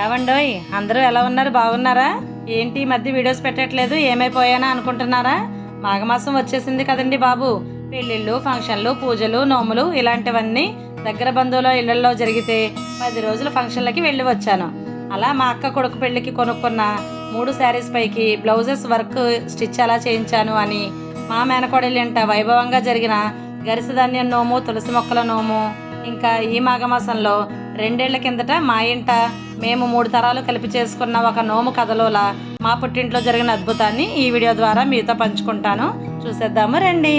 ఏవండోయ్ అందరూ ఎలా ఉన్నారు? బాగున్నారా? ఏంటి ఈ మధ్య వీడియోస్ పెట్టట్లేదు? ఏమైపోయానా అనుకుంటున్నారా? మాఘమాసం వచ్చేసింది కదండి బాబు. పెళ్ళిళ్ళు ఫంక్షన్లు పూజలు నోములు ఇలాంటివన్నీ దగ్గర బంధువుల ఇళ్ళలో జరిగితే పది రోజుల ఫంక్షన్లకి వెళ్ళి వచ్చాను. అలా మా అక్క కొడుకు పెళ్ళికి కొనుక్కున్న మూడు శారీస్ పైకి బ్లౌజెస్ వర్క్ స్టిచ్ ఎలా చేయించాను అని మా మేనకోడలింట వైభవంగా జరిగిన గరిసధాన్యం నోము తులసి మొక్కల నోము ఇంకా ఈ మాఘమాసంలో రెండేళ్ళ కిందట మా ఇంట మేము మూడు తరాలు కలిపి చేసుకున్న ఒక నోము కథలోలా మా పుట్టింట్లో జరిగిన అద్భుతాన్ని ఈ వీడియో ద్వారా మీతో పంచుకుంటాను. చూసేద్దాము రండి.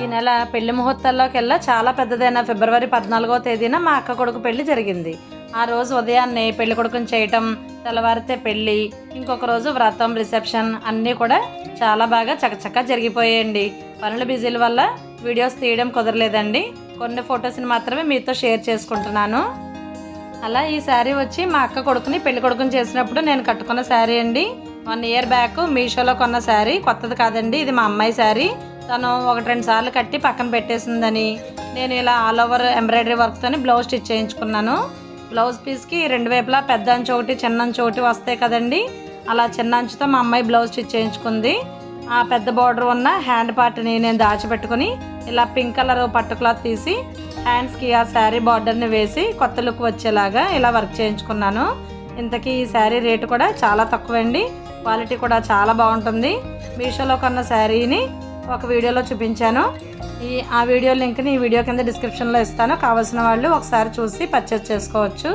ఈ నెల పెళ్ళి ముహూర్తాల్లోకెల్లా చాలా పెద్దదైన ఫిబ్రవరి పద్నాలుగో తేదీన మా అక్క కొడుకు పెళ్ళి జరిగింది. ఆ రోజు ఉదయాన్నే పెళ్ళి కొడుకుని చేయటం తెల్లవారితే పెళ్ళి ఇంకొక రోజు వ్రతం రిసెప్షన్ అన్నీ కూడా చాలా బాగా చకచకా జరిగిపోయాయండి. పనుల బిజీల వల్ల వీడియోస్ తీయడం కుదరలేదండి. కొన్ని ఫొటోస్ని మాత్రమే మీతో షేర్ చేసుకుంటున్నాను. అలా ఈ శారీ వచ్చి మా అక్క కొడుకుని పెళ్ళి కొడుకుని చేసినప్పుడు నేను కట్టుకున్న శారీ అండి. వన్ ఇయర్ బ్యాక్ మీషోలో కొన్న శారీ కొత్తది కాదండి ఇది మా అమ్మాయి శారీ. తను ఒకటి రెండు సార్లు కట్టి పక్కన పెట్టేసిందని. నేను ఇలా ఆల్ ఓవర్ ఎంబ్రాయిడరీ వర్క్తోని బ్లౌజ్ స్టిచ్ చేయించుకున్నాను. బ్లౌజ్ పీస్కి రెండు వైపులా పెద్ద అంచు ఒకటి చిన్న అంచు ఒకటి వస్తాయి కదండి. అలా చిన్న అంచుతో మా అమ్మాయి బ్లౌజ్ స్టిచ్ చేయించుకుంది. ఆ పెద్ద బార్డర్ ఉన్న హ్యాండ్ పార్ట్ని నేను దాచిపెట్టుకుని ఇలా పింక్ కలర్ పట్టు క్లాత్ తీసి హ్యాండ్స్కి ఆ శారీ బార్డర్ని వేసి కొత్త లుక్ వచ్చేలాగా ఇలా వర్క్ చేయించుకున్నాను. ఇంతకీ ఈ శారీ రేటు కూడా చాలా తక్కువండి. క్వాలిటీ కూడా చాలా బాగుంటుంది. మీషోలో కొన్న శారీని ఒక వీడియోలో చూపించాను. ఈ ఆ వీడియో లింక్ని ఈ వీడియో కింద డిస్క్రిప్షన్లో ఇస్తాను. కావాల్సిన వాళ్ళు ఒకసారి చూసి పర్చేస్ చేసుకోవచ్చు.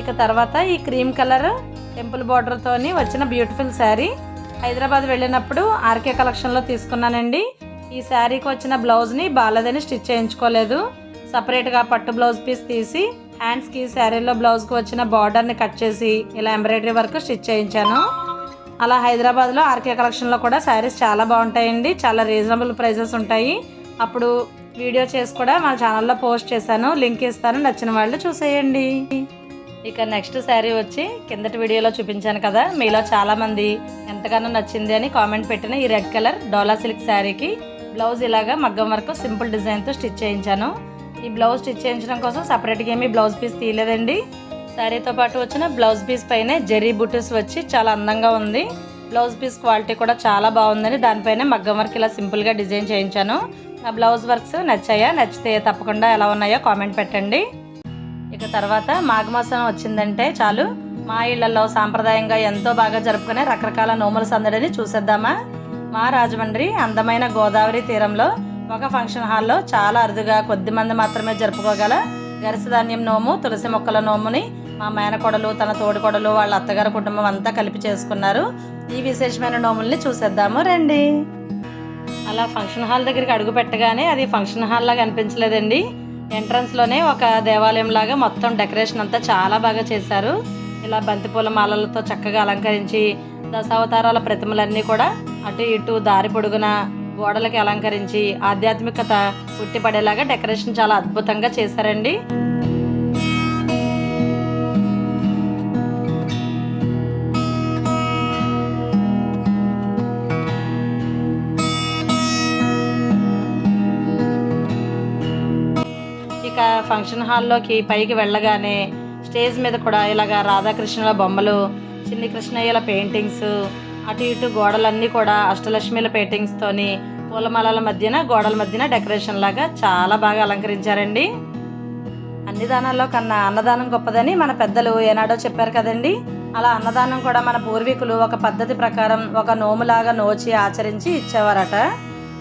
ఇక తర్వాత ఈ క్రీమ్ కలర్ టెంపుల్ బార్డర్తోని వచ్చిన బ్యూటిఫుల్ శారీ హైదరాబాద్ వెళ్ళినప్పుడు ఆర్కే కలెక్షన్లో తీసుకున్నానండి. ఈ శారీకి వచ్చిన బ్లౌజ్ని బాలేదని స్టిచ్ చేయించుకోలేదు. సపరేట్గా పట్టు బ్లౌజ్ పీస్ తీసి హ్యాండ్స్కి శారీలో బ్లౌజ్కి వచ్చిన బార్డర్ని కట్ చేసి ఇలా ఎంబ్రాయిడరీ వర్క్ స్టిచ్ చేయించాను. అలా హైదరాబాద్లో ఆర్కే కలెక్షన్లో కూడా శారీస్ చాలా బాగుంటాయండి. చాలా రీజనబుల్ ప్రైజెస్ ఉంటాయి. అప్పుడు వీడియో చేసి కూడా మా ఛానల్లో పోస్ట్ చేశాను. లింక్ ఇస్తాను. నచ్చిన వాళ్ళు చూసేయండి. ఇక నెక్స్ట్ శారీ వచ్చి కిందటి వీడియోలో చూపించాను కదా. మీలో చాలామంది ఎంతగానో నచ్చింది అని కామెంట్ పెట్టిన ఈ రెడ్ కలర్ డోలా సిల్క్ శారీకి బ్లౌజ్ ఇలాగా మగ్గం వరకు సింపుల్ డిజైన్తో స్టిచ్ చేయించాను. ఈ బ్లౌజ్ స్టిచ్ చేయించడం కోసం సపరేట్గా ఏమీ బ్లౌజ్ పీస్ తీయలేదండి. శారీతో పాటు వచ్చిన బ్లౌజ్ పీస్ పైనే జెర్రీ బుటీస్ వచ్చి చాలా అందంగా ఉంది. బ్లౌజ్ పీస్ క్వాలిటీ కూడా చాలా బాగుందని దానిపైన మగ్గం వర్క్ ఇలా సింపుల్గా డిజైన్ చేయించాను. నా బ్లౌజ్ వర్క్స్ నచ్చాయా? నచ్చితే తప్పకుండా ఎలా ఉన్నాయో కామెంట్ పెట్టండి. ఇక తర్వాత మాఘమాసం వచ్చిందంటే చాలు. మా ఇళ్ళలో సాంప్రదాయంగా ఎంతో బాగా జరుపుకునే రకరకాల నోముల సందడిని చూసేద్దామా? మా రాజమండ్రి అందమైన గోదావరి తీరంలో ఒక ఫంక్షన్ హాల్లో చాలా అరుదుగా కొద్ది మంది మాత్రమే జరుపుకోగల గరిసధాన్యం నోము తులసి మొక్కల నోముని మా మేనకోడలు తన తోడికోడలు వాళ్ళ అత్తగారి కుటుంబం అంతా కలిపి చేసుకున్నారు. ఈ విశేషమైన నోముల్ని చూసేద్దాము రండి. అలా ఫంక్షన్ హాల్ దగ్గరికి అడుగు పెట్టగానే అది ఫంక్షన్ హాల్ లాగా అనిపించలేదండి. ఎంట్రన్స్లోనే ఒక దేవాలయం లాగా మొత్తం డెకరేషన్ అంతా చాలా బాగా చేశారు. ఇలా బంతిపూల మాలలతో చక్కగా అలంకరించి దశావతారాల ప్రతిమలన్నీ కూడా అటు ఇటు దారి పొడుగున గోడలకి అలంకరించి ఆధ్యాత్మికత ఉట్టిపడేలాగా డెకరేషన్ చాలా అద్భుతంగా చేశారండి. ఇక ఫంక్షన్ హాల్లోకి పైకి వెళ్ళగానే స్టేజ్ మీద కూడా ఇలాగ రాధాకృష్ణుల బొమ్మలు చిన్ని కృష్ణయ్యల పెయింటింగ్స్ అటు ఇటు గోడలన్నీ కూడా అష్టలక్ష్మిల పెయింటింగ్స్తోని పూలమాలల మధ్యన గోడల మధ్యన డెకరేషన్ లాగా చాలా బాగా అలంకరించారండి. అన్ని దానాల్లో కన్నా అన్నదానం గొప్పదని మన పెద్దలు ఏనాడో చెప్పారు కదండి. అలా అన్నదానం కూడా మన పూర్వీకులు ఒక పద్ధతి ప్రకారం ఒక నోములాగా నోచి ఆచరించి ఇచ్చేవారట.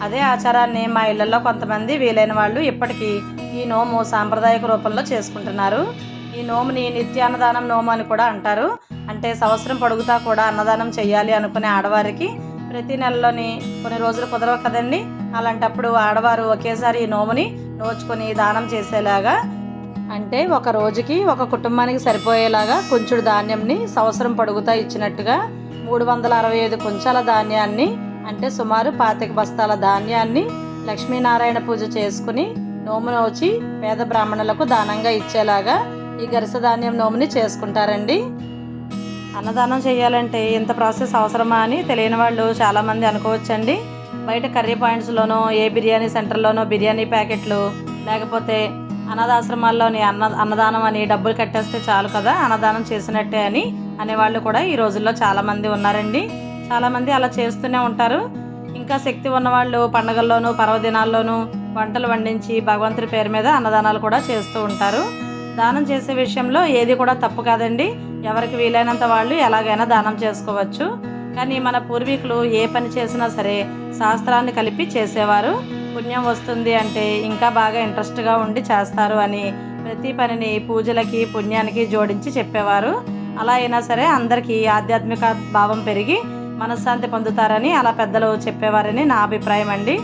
అదే ఆచారాన్ని మా ఇళ్ళలో కొంతమంది వీలైన వాళ్ళు ఇప్పటికీ ఈ నోము సాంప్రదాయక రూపంలో చేసుకుంటున్నారు. ఈ నోముని నిత్యాన్నదానం నోము అని కూడా అంటారు. అంటే సంవత్సరం పొడుగుతా కూడా అన్నదానం చేయాలి అనుకునే ఆడవారికి ప్రతి నెలలోని కొన్ని రోజులు కుదరవు కదండి. అలాంటప్పుడు ఆడవారు ఒకేసారి ఈ నోముని నోచుకొని దానం చేసేలాగా అంటే ఒక రోజుకి ఒక కుటుంబానికి సరిపోయేలాగా కొంచెడు ధాన్యంని సంవత్సరం పొడుగుతా ఇచ్చినట్టుగా మూడు వందల అరవై ఐదు కుంచాల ధాన్యాన్ని అంటే సుమారు పాతిక బస్తాల ధాన్యాన్ని లక్ష్మీనారాయణ పూజ చేసుకుని నోమున వచ్చి పేద బ్రాహ్మణులకు దానంగా ఇచ్చేలాగా ఈ గరిస ధాన్యం నోముని చేసుకుంటారండి. అన్నదానం చేయాలంటే ఇంత ప్రాసెస్ అవసరమా అని తెలియని వాళ్ళు చాలామంది అనుకోవచ్చండి. బయట కర్రీ పాయింట్స్లోనో ఏ బిర్యానీ సెంటర్లోనో బిర్యానీ ప్యాకెట్లు లేకపోతే అనాథాశ్రమాల్లోని అన్న అన్నదానం అని డబ్బులు కట్టేస్తే చాలు కదా అన్నదానం చేసినట్టే అని అనేవాళ్ళు కూడా ఈ రోజుల్లో చాలామంది ఉన్నారండి. చాలామంది అలా చేస్తూనే ఉంటారు. ఇంకా శక్తి ఉన్నవాళ్ళు పండగల్లోనూ పర్వదినాల్లోనూ వంటలు వండించి భగవంతుడి పేరు మీద అన్నదానాలు కూడా చేస్తూ ఉంటారు. దానం చేసే విషయంలో ఏది కూడా తప్పు కాదండి. ఎవరికి వీలైనంత వాళ్ళు ఎలాగైనా దానం చేసుకోవచ్చు. కానీ మన పూర్వీకులు ఏ పని చేసినా సరే శాస్త్రాన్ని కలిపి చేసేవారు. పుణ్యం వస్తుంది అంటే ఇంకా బాగా ఇంట్రెస్ట్గా ఉండి చేస్తారు అని ప్రతి పనిని పూజలకి పుణ్యానికి జోడించి చెప్పేవారు. అలా అయినా సరే అందరికీ ఆధ్యాత్మిక భావం పెరిగి మనశ్శాంతి పొందుతారని అలా పెద్దలు చెప్పేవారని నా అభిప్రాయం అండి.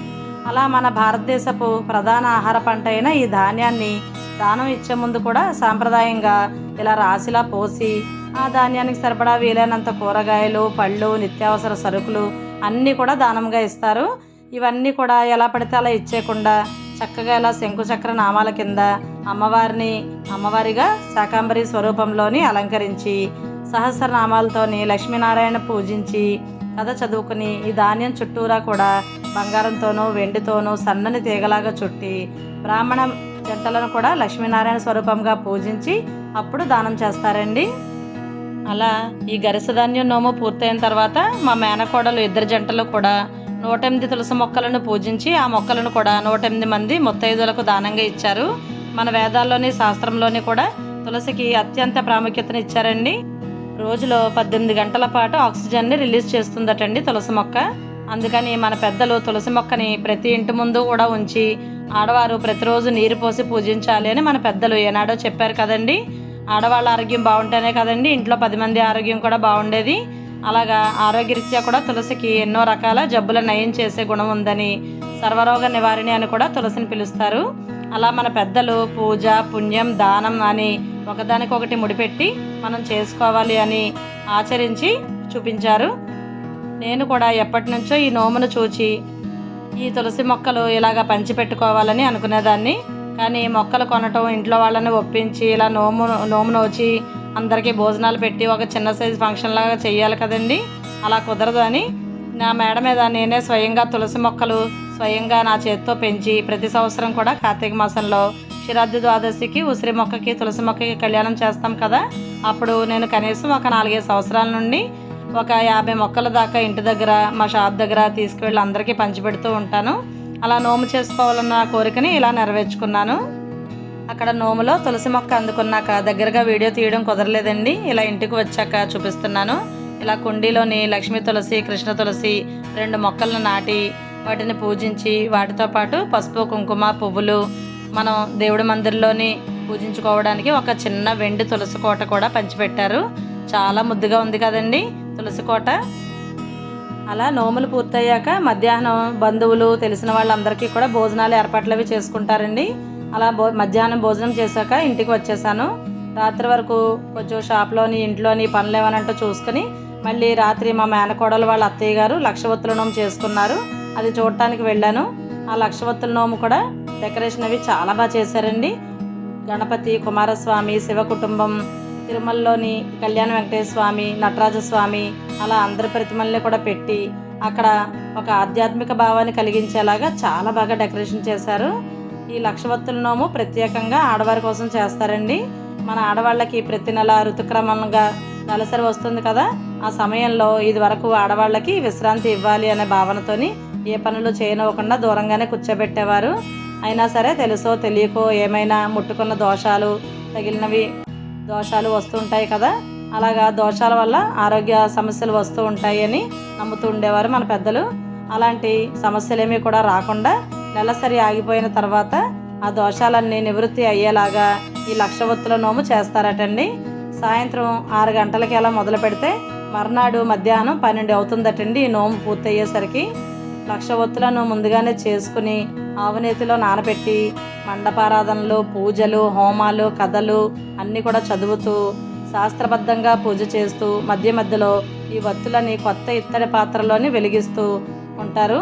అలా మన భారతదేశపు ప్రధాన ఆహార పంట అయిన ఈ ధాన్యాన్ని దానం ఇచ్చే ముందు కూడా సాంప్రదాయంగా ఇలా రాసిలా పోసి ఆ ధాన్యానికి సరిపడా వీలైనంత కూరగాయలు పళ్ళు నిత్యావసర సరుకులు అన్నీ కూడా దానంగా ఇస్తారు. ఇవన్నీ కూడా ఎలా పడితే అలా ఇచ్చేయకుండా చక్కగా ఇలా శంకుచక్ర నామాల కింద అమ్మవారిని అమ్మవారిగా శాకాంబరి స్వరూపంలోని అలంకరించి సహస్రనామాలతోని లక్ష్మీనారాయణ పూజించి కథ చదువుకుని ఈ ధాన్యం చుట్టూరా కూడా బంగారంతోనో వెండితోనూ సన్నని తీగలాగా చుట్టి బ్రాహ్మణ జంటలను కూడా లక్ష్మీనారాయణ స్వరూపంగా పూజించి అప్పుడు దానం చేస్తారండి. అలా ఈ గరిసధాన్యం నోము పూర్తయిన తర్వాత మా మేనకోడలు ఇద్దరు జంటలు కూడా నూట ఎనిమిది తులసి మొక్కలను పూజించి ఆ మొక్కలను కూడా నూట ఎనిమిది మంది ముత్తైదులకు దానంగా ఇచ్చారు. మన వేదాల్లోని శాస్త్రంలోని కూడా తులసికి అత్యంత ప్రాముఖ్యతను ఇచ్చారండి. రోజులో పద్దెనిమిది గంటల పాటు ఆక్సిజన్ని రిలీజ్ చేస్తుందటండి తులసి మొక్క. అందుకని మన పెద్దలు తులసి మొక్కని ప్రతి ఇంటి ముందు కూడా ఉంచి ఆడవారు ప్రతిరోజు నీరు పోసి పూజించాలి అని మన పెద్దలు ఏనాడో చెప్పారు కదండి. ఆడవాళ్ళ ఆరోగ్యం బాగుంటేనే కదండి ఇంట్లో పది మంది ఆరోగ్యం కూడా బాగుండేది. అలాగా ఆరోగ్యరీత్యా కూడా తులసికి ఎన్నో రకాల జబ్బుల నయం చేసే గుణం ఉందని సర్వరోగ నివారణి అని కూడా తులసిని పిలుస్తారు. అలా మన పెద్దలు పూజ పుణ్యం దానం అని ఒకదానికొకటి ముడిపెట్టి మనం చేసుకోవాలి అని ఆచరించి చూపించారు. నేను కూడా ఎప్పటి నుంచో ఈ నోమును చూచి ఈ తులసి మొక్కలు ఇలాగ పంచిపెట్టుకోవాలని అనుకునేదాన్ని. కానీ మొక్కలు కొనటం ఇంట్లో వాళ్ళని ఒప్పించి ఇలా నోము నోము నోచి అందరికీ భోజనాలు పెట్టి ఒక చిన్న సైజు ఫంక్షన్ లాగా చేయాలి కదండి. అలా కుదరదు అని నా మేడ మీద నేనే స్వయంగా తులసి మొక్కలు స్వయంగా నా చేతితో పెంచి ప్రతి సంవత్సరం కూడా కార్తీక మాసంలో శిరాద్ది ద్వాదశికి ఉసిరి మొక్కకి తులసి మొక్కకి కళ్యాణం చేస్తాం కదా. అప్పుడు నేను కనీసం ఒక నాలుగైదు సంవత్సరాల నుండి ఒక యాభై మొక్కల దాకా ఇంటి దగ్గర మా షాప్ దగ్గర తీసుకువెళ్ళి అందరికీ పంచిపెడుతూ ఉంటాను. అలా నోము చేసుకోవాలన్న కోరికని ఇలా నెరవేర్చుకున్నాను. అక్కడ నోములో తులసి మొక్క అందుకున్నాక దగ్గరగా వీడియో తీయడం కుదరలేదండి. ఇలా ఇంటికి వచ్చాక చూపిస్తున్నాను. ఇలా కుండీలోని లక్ష్మీ తులసి కృష్ణ తులసి రెండు మొక్కలను నాటి వాటిని పూజించి వాటితో పాటు పసుపు కుంకుమ పువ్వులు మనం దేవుడి మందిర్లోని పూజించుకోవడానికి ఒక చిన్న వెండి తులసి కోట కూడా పంచిపెట్టారు. చాలా ముద్దుగా ఉంది కదండి. తులసి కోట అలా నోములు పూర్తయ్యాక మధ్యాహ్నం బంధువులు తెలిసిన వాళ్ళందరికీ కూడా భోజనాలు ఏర్పాట్లు అవి చేసుకుంటారండి. అలా భో మధ్యాహ్నం భోజనం చేశాక ఇంటికి వచ్చేసాను. రాత్రి వరకు కొంచెం షాప్లోని ఇంట్లోని పనులు ఏమనంటూ చూసుకుని మళ్ళీ రాత్రి మా మేనకోడలు వాళ్ళ అత్తయ్య గారు లక్షవత్తుల నోము చేసుకున్నారు. అది చూడటానికి వెళ్ళాను. ఆ లక్షవత్తుల నోము కూడా డెకరేషన్ అవి చాలా బాగా చేశారండి. గణపతి కుమారస్వామి శివ కుటుంబం తిరుమలలోని కళ్యాణ వెంకటేశ్వర స్వామి నటరాజ స్వామి అలా అందరి ప్రతిమల్ని కూడా పెట్టి అక్కడ ఒక ఆధ్యాత్మిక భావాన్ని కలిగించేలాగా చాలా బాగా డెకరేషన్ చేశారు. ఈ లక్షవత్తుల నోము ప్రత్యేకంగా ఆడవారి కోసం చేస్తారండి. మన ఆడవాళ్ళకి ప్రతి నెల ఋతుక్రమంగా నెలసరి వస్తుంది కదా ఆ సమయంలో ఇది వరకు ఆడవాళ్ళకి విశ్రాంతి ఇవ్వాలి అనే భావనతోని ఏ పనులు చేయనివ్వకుండా దూరంగానే కూర్చోబెట్టేవారు. అయినా సరే తెలుసో తెలియకో ఏమైనా ముట్టుకున్న దోషాలు తగిలినవి దోషాలు వస్తూ ఉంటాయి కదా? అలాగా దోషాల వల్ల ఆరోగ్య సమస్యలు వస్తూ ఉంటాయి అని నమ్ముతూ ఉండేవారు మన పెద్దలు. అలాంటి సమస్యలేమీ కూడా రాకుండా నెలసరి ఆగిపోయిన తర్వాత ఆ దోషాలన్నీ నివృత్తి అయ్యేలాగా ఈ లక్ష ఒత్తుల నోము చేస్తారటండి. సాయంత్రం ఆరు గంటలకి అలా మొదలు పెడితే మర్నాడు మధ్యాహ్నం పన్నెండు అవుతుందటండి ఈ నోము పూర్తయ్యేసరికి. లక్ష ఒత్తులను ముందుగానే చేసుకుని ఆవునేతిలో నానబెట్టి మండపారాధనలు పూజలు హోమాలు కథలు అన్నీ కూడా చదువుతూ శాస్త్రబద్ధంగా పూజ చేస్తూ మధ్య మధ్యలో ఈ వత్తులని కొత్త ఇత్తడి పాత్రలోని వెలిగిస్తూ ఉంటారు.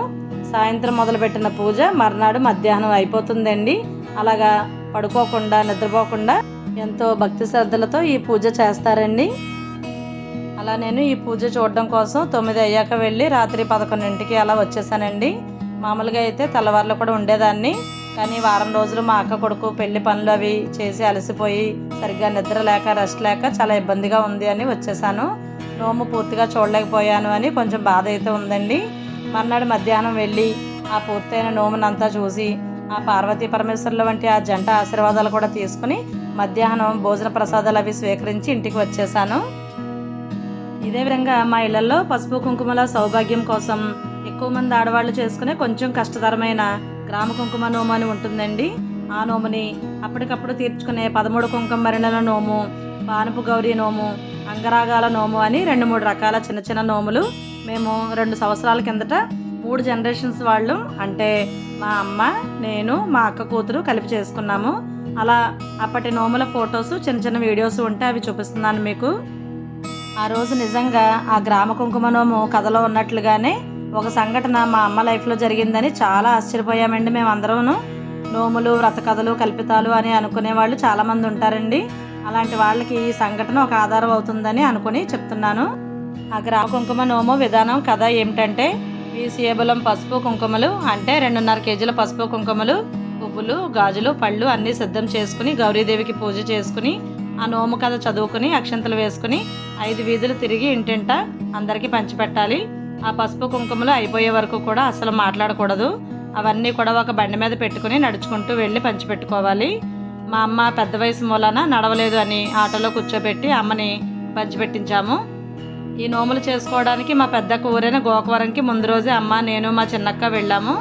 సాయంత్రం మొదలుపెట్టిన పూజ మర్నాడు మధ్యాహ్నం అయిపోతుందండి. అలాగా పడుకోకుండా నిద్రపోకుండా ఎంతో భక్తి శ్రద్ధలతో ఈ పూజ చేస్తారండి. అలా నేను ఈ పూజ చూడడం కోసం తొమ్మిది అయ్యాక వెళ్ళి రాత్రి పదకొండింటికి అలా వచ్చేసానండి. మామూలుగా అయితే తెల్లవారులు కూడా ఉండేదాన్ని. కానీ వారం రోజులు మా అక్క కొడుకు పెళ్ళి పనులు అవి చేసి అలసిపోయి సరిగ్గా నిద్ర లేక రెస్ట్ లేక చాలా ఇబ్బందిగా ఉంది అని వచ్చేసాను. నోము పూర్తిగా చూడలేకపోయాను అని కొంచెం బాధ అయితే ఉందండి. మర్నాడు మధ్యాహ్నం వెళ్ళి ఆ పూర్తయిన నోమునంతా చూసి ఆ పార్వతీ పరమేశ్వరుల వంటి ఆ జంట ఆశీర్వాదాలు కూడా తీసుకుని మధ్యాహ్నం భోజన ప్రసాదాలు అవి స్వీకరించి ఇంటికి వచ్చేసాను. ఇదే విధంగా మా ఇళ్ళలో పసుపు కుంకుమల సౌభాగ్యం కోసం ఎక్కువ మంది ఆడవాళ్ళు చేసుకునే కొంచెం కష్టతరమైన గ్రామ కుంకుమ నోము అని ఉంటుందండి. ఆ నోముని అప్పటికప్పుడు తీర్చుకునే పదమూడు కుంకుమ మరణల నోము పానపు గౌరీ నోము అంగరాగాల నోము అని రెండు మూడు రకాల చిన్న చిన్న నోములు మేము రెండు సంవత్సరాల కిందట మూడు జనరేషన్స్ వాళ్ళు. అంటే మా అమ్మ నేను మా అక్క కూతురు కలిపి చేసుకున్నాము. అలా అప్పటి నోముల ఫొటోస్ చిన్న చిన్న వీడియోస్ ఉంటే అవి చూపిస్తున్నాను మీకు. ఆ రోజు నిజంగా ఆ గ్రామ కుంకుమ నోము కథలో ఉన్నట్లుగానే ఒక సంఘటన మా అమ్మ లైఫ్లో జరిగిందని చాలా ఆశ్చర్యపోయామండి మేము నోములు వ్రత కథలు కల్పితాలు అని అనుకునే వాళ్ళు చాలామంది ఉంటారండి. అలాంటి వాళ్ళకి ఈ సంఘటన ఒక ఆధారం అవుతుందని అనుకుని చెప్తున్నాను. ఆ గ్రామ కుంకుమ నోము విధానం కథ ఏమిటంటే వీసియబులం పసుపు కుంకుమలు అంటే రెండున్నర కేజీల పసుపు కుంకుమలు పువ్వులు గాజులు పళ్ళు అన్నీ సిద్ధం చేసుకుని గౌరీదేవికి పూజ చేసుకుని ఆ నోము కథ చదువుకుని అక్షంతలు వేసుకుని ఐదు వీధులు తిరిగి ఇంటింట అందరికీ పంచిపెట్టాలి. ఆ పసుపు కుంకుమలు అయిపోయే వరకు కూడా అసలు మాట్లాడకూడదు. అవన్నీ కూడా ఒక బండి మీద పెట్టుకుని నడుచుకుంటూ వెళ్ళి పంచిపెట్టుకోవాలి. మా అమ్మ పెద్ద వయసు మూలన నడవలేదు అని ఆటోలో కూర్చోబెట్టి అమ్మని పంచిపెట్టించాము. ఈ నోములు చేసుకోవడానికి మా పెద్దక్క ఊరైన గోకవరంకి ముందు రోజే అమ్మ నేను మా చిన్నక్క వెళ్ళాము.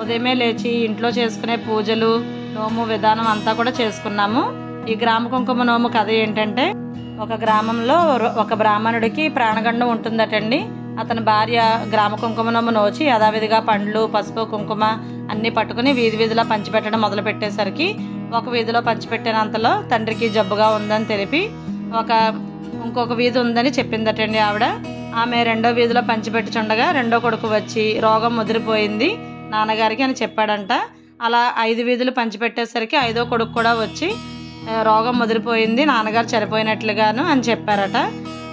ఉదయమే లేచి ఇంట్లో చేసుకునే పూజలు నోము విధానం అంతా కూడా చేసుకున్నాము. ఈ గ్రామ కుంకుమ నోము కథ ఏంటంటే ఒక గ్రామంలో ఒక బ్రాహ్మణుడికి ప్రాణగండం ఉంటుందటండి. అతని భార్య గ్రామ కుంకుమ నోచి యథావిధిగా పండ్లు పసుపు కుంకుమ అన్నీ పట్టుకుని వీధి వీధిలో పంచిపెట్టడం మొదలుపెట్టేసరికి ఒక వీధిలో పంచిపెట్టినంతలో తండ్రికి జబ్బుగా ఉందని తెలిపి ఒక ఇంకొక వీధి ఉందని చెప్పిందటండి ఆవిడ. ఆమె రెండో వీధిలో పంచిపెట్టుచుండగా రెండో కొడుకు వచ్చి రోగం ముదిరిపోయింది నాన్నగారికి అని చెప్పాడంట. అలా ఐదు వీధులు పంచిపెట్టేసరికి ఐదో కొడుకు కూడా వచ్చి రోగం ముదిరిపోయింది నాన్నగారు చనిపోయినట్లుగాను అని చెప్పారట.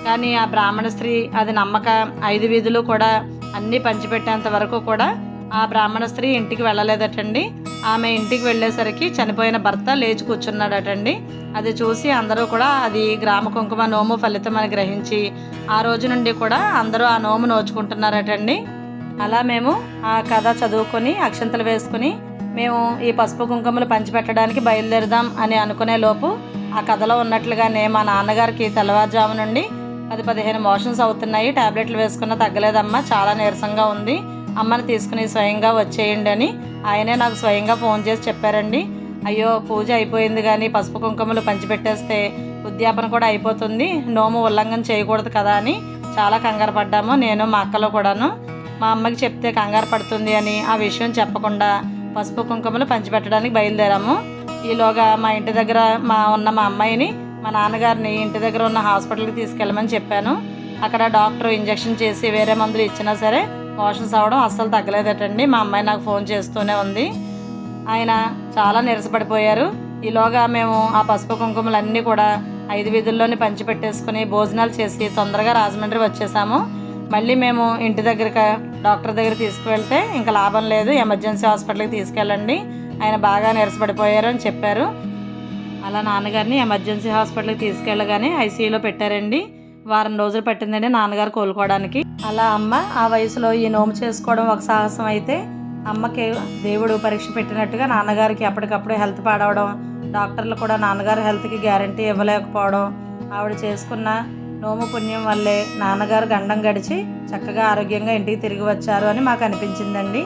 కానీ ఆ బ్రాహ్మణ స్త్రీ అది నమ్మక ఐదు వీధులు కూడా అన్నీ పంచిపెట్టేంత వరకు కూడా ఆ బ్రాహ్మణ స్త్రీ ఇంటికి వెళ్ళలేదటండి. ఆమె ఇంటికి వెళ్ళేసరికి చనిపోయిన భర్త లేచి కూర్చున్నాడటండి. అది చూసి అందరూ కూడా అది గ్రామ కుంకుమ నోము ఫలితం అని గ్రహించి ఆ రోజు నుండి కూడా అందరూ ఆ నోము నోచుకుంటున్నారటండి. అలా మేము ఆ కథ చదువుకొని అక్షంతలు వేసుకుని మేము ఈ పసుపు కుంకుమలు పంచిపెట్టడానికి బయలుదేరదాం అని అనుకునే లోపు ఆ కథలో ఉన్నట్లుగానే మా నాన్నగారికి తెల్లవారుజాము నుండి పది పదిహేను మోషన్స్ అవుతున్నాయి. టాబ్లెట్లు వేసుకున్న తగ్గలేదమ్మా. చాలా నీరసంగా ఉంది. అమ్మని తీసుకుని స్వయంగా వచ్చేయండి అని ఆయనే నాకు స్వయంగా ఫోన్ చేసి చెప్పారండి. అయ్యో పూజ అయిపోయింది కానీ పసుపు కుంకుమలు పంచిపెట్టేస్తే ఉద్యాపన కూడా అయిపోతుంది. నోము ఉల్లంఘన చేయకూడదు కదా అని చాలా కంగారు పడ్డాము. నేను మా అక్కలో కూడాను. మా అమ్మకి చెప్తే కంగారు పడుతుంది అని ఆ విషయం చెప్పకుండా పసుపు కుంకుమలు పంచిపెట్టడానికి బయలుదేరాము. ఈలోగా మా ఇంటి దగ్గర మా ఉన్న మా అమ్మాయిని మా నాన్నగారిని ఇంటి దగ్గర ఉన్న హాస్పిటల్కి తీసుకెళ్ళమని చెప్పాను. అక్కడ డాక్టర్ ఇంజెక్షన్ చేసి వేరే మందులు ఇచ్చినా సరే మోషన్స్ అవడం అస్సలు తగ్గలేదటండి. మా అమ్మాయి నాకు ఫోన్ చేస్తూనే ఉంది. ఆయన చాలా నిరసపడిపోయారు. ఈలోగా మేము ఆ పసుపు కుంకుమలన్నీ కూడా ఐదు వీధుల్లోని పంచిపెట్టేసుకుని భోజనాలు చేసి తొందరగా రాజమండ్రి వచ్చేసాము. మళ్ళీ మేము ఇంటి దగ్గరకి డాక్టర్ దగ్గర తీసుకువెళ్తే ఇంకా లాభం లేదు. ఎమర్జెన్సీ హాస్పిటల్కి తీసుకెళ్ళండి. ఆయన బాగా నీరసపడిపోయారు అని చెప్పారు. అలా నాన్నగారిని ఎమర్జెన్సీ హాస్పిటల్కి తీసుకెళ్ళగానే ఐసీయూలో పెట్టారండి. వారం రోజులు పట్టిందండి నాన్నగారు కోలుకోవడానికి. అలా అమ్మ ఆ వయసులో ఈ నోము చేసుకోవడం ఒక సాహసం అయితే అమ్మకి దేవుడు పరీక్ష పెట్టినట్టుగా నాన్నగారికి అప్పటికప్పుడు హెల్త్ పాడవడం డాక్టర్లు కూడా నాన్నగారు హెల్త్కి గ్యారంటీ ఇవ్వలేకపోవడం ఆవిడ చేసుకున్న నోము పుణ్యం వల్లే నాన్నగారు గండం గడిచి చక్కగా ఆరోగ్యంగా ఇంటికి తిరిగి వచ్చారు అని మాకు అనిపించిందండి.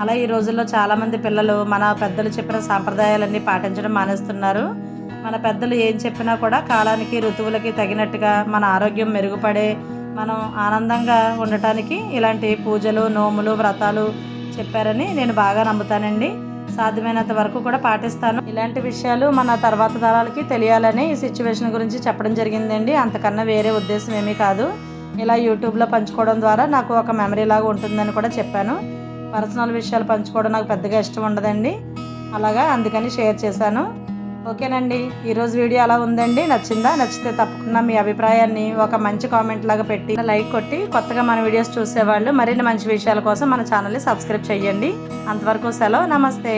అలా ఈ రోజుల్లో చాలామంది పిల్లలు మన పెద్దలు చెప్పిన సాంప్రదాయాలన్నీ పాటించడం మానేస్తున్నారు. మన పెద్దలు ఏం చెప్పినా కూడా కాలానికి ఋతువులకి తగినట్టుగా మన ఆరోగ్యం మెరుగుపడే మనం ఆనందంగా ఉండటానికి ఇలాంటి పూజలు నోములు వ్రతాలు చెప్పారని నేను బాగా నమ్ముతానండి. సాధ్యమైనంత వరకు కూడా పాటిస్తాను. ఇలాంటి విషయాలు మన తర్వాత తరాలకి తెలియాలని ఈ సిచ్యువేషన్ గురించి చెప్పడం జరిగిందండి. అంతకన్నా వేరే ఉద్దేశం ఏమీ కాదు. ఇలా యూట్యూబ్లో పంచుకోవడం ద్వారా నాకు ఒక మెమరీ లాగా ఉంటుందని కూడా చెప్పాను. పర్సనల్ విషయాలు పంచుకోవడం నాకు పెద్దగా ఇష్టం ఉండదండి. అలాగా అందుకని షేర్ చేశాను. ఓకేనండి ఈరోజు వీడియో అలా ఉందండి. నచ్చిందా? నచ్చితే తప్పకుండా మీ అభిప్రాయాన్ని ఒక మంచి కామెంట్ లాగా పెట్టి లైక్ కొట్టి కొత్తగా మన వీడియోస్ చూసేవాళ్ళు మరిన్ని మంచి విషయాల కోసం మన ఛానల్ని సబ్స్క్రైబ్ చేయండి అంతవరకు సెలవు నమస్తే.